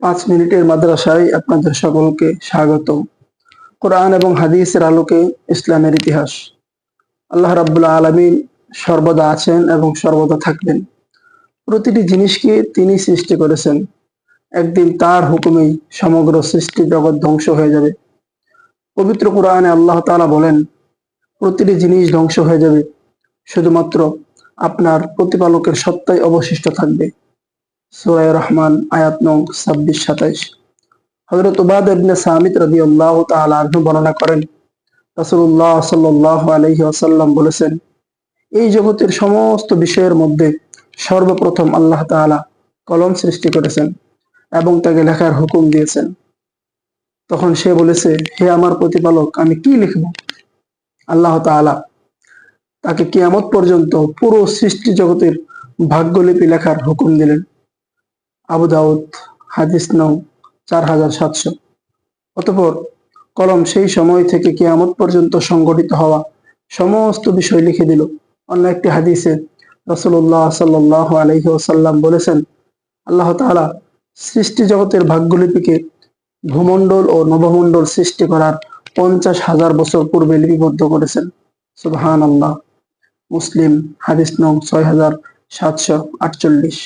পাঁচ মিনিটের মাদ্রাসায় আপনাদের সকলকে স্বাগত কোরআন এবং হাদিসের আলোকে ইসলামের ইতিহাস। আল্লাহ রাব্বুল আলামিন সর্বদা আছেন এবং সর্বদা থাকবেন। প্রতিটি জিনিসকে তিনি সৃষ্টি করেছেন। একদিন তার হুকুমেই সমগ্র সৃষ্টি জগৎ ধ্বংস হয়ে যাবে। পবিত্র কোরআনে আল্লাহ তাআলা বলেন, প্রতিটি জিনিস ধ্বংস হয়ে যাবে। শুধুমাত্র আপনার প্রতিপালকের সত্তাই অবশিষ্ট থাকবে। সুরায় রহমান, আয়াত নং ছাব্বিশ, সাতাইশ। হজরত উবাদ ইবনে সামিত রবি আল্লাহ আনহু বর্ণনা করেন, রাসূলুল্লাহ সাল্লাহ আলহি আসাল্লাম বলেছেন, এই জগতের সমস্ত বিষয়ের মধ্যে সর্বপ্রথম আল্লাহ তাআলা কলম সৃষ্টি করেছেন এবং তাকে লেখার হুকুম দিয়েছেন। তখন সে বলেছে, হে আমার প্রতিপালক, আমি কি লিখব? আল্লাহ তাআলা তাকে কিয়ামত পর্যন্ত পুরো সৃষ্টি জগতের ভাগ্যলিপি লেখার হুকুম দিলেন। আবু দাউদ, হাদিস নং চার হাজার সাতশো। অতপর কলম সেই সময় থেকে কেয়ামত পর্যন্ত সংগঠিত হওয়া সমস্ত বিষয় লিখে দিল। অন্য একটি হাদিসে রসুল্লাহ সাল্লাহ আলহি ওসাল্লাম বলেছেন, আল্লাহ তাআলা সৃষ্টি জগতের ভাগ্যলিপিকে ভূমণ্ডল ও নবমণ্ডল সৃষ্টি করার পঞ্চাশ হাজার বছর পূর্বে লিপিবদ্ধ করেছেন। সুবহান আল্লাহ মুসলিম হাদিস নং ছয় হাজার সাতশো আটচল্লিশ।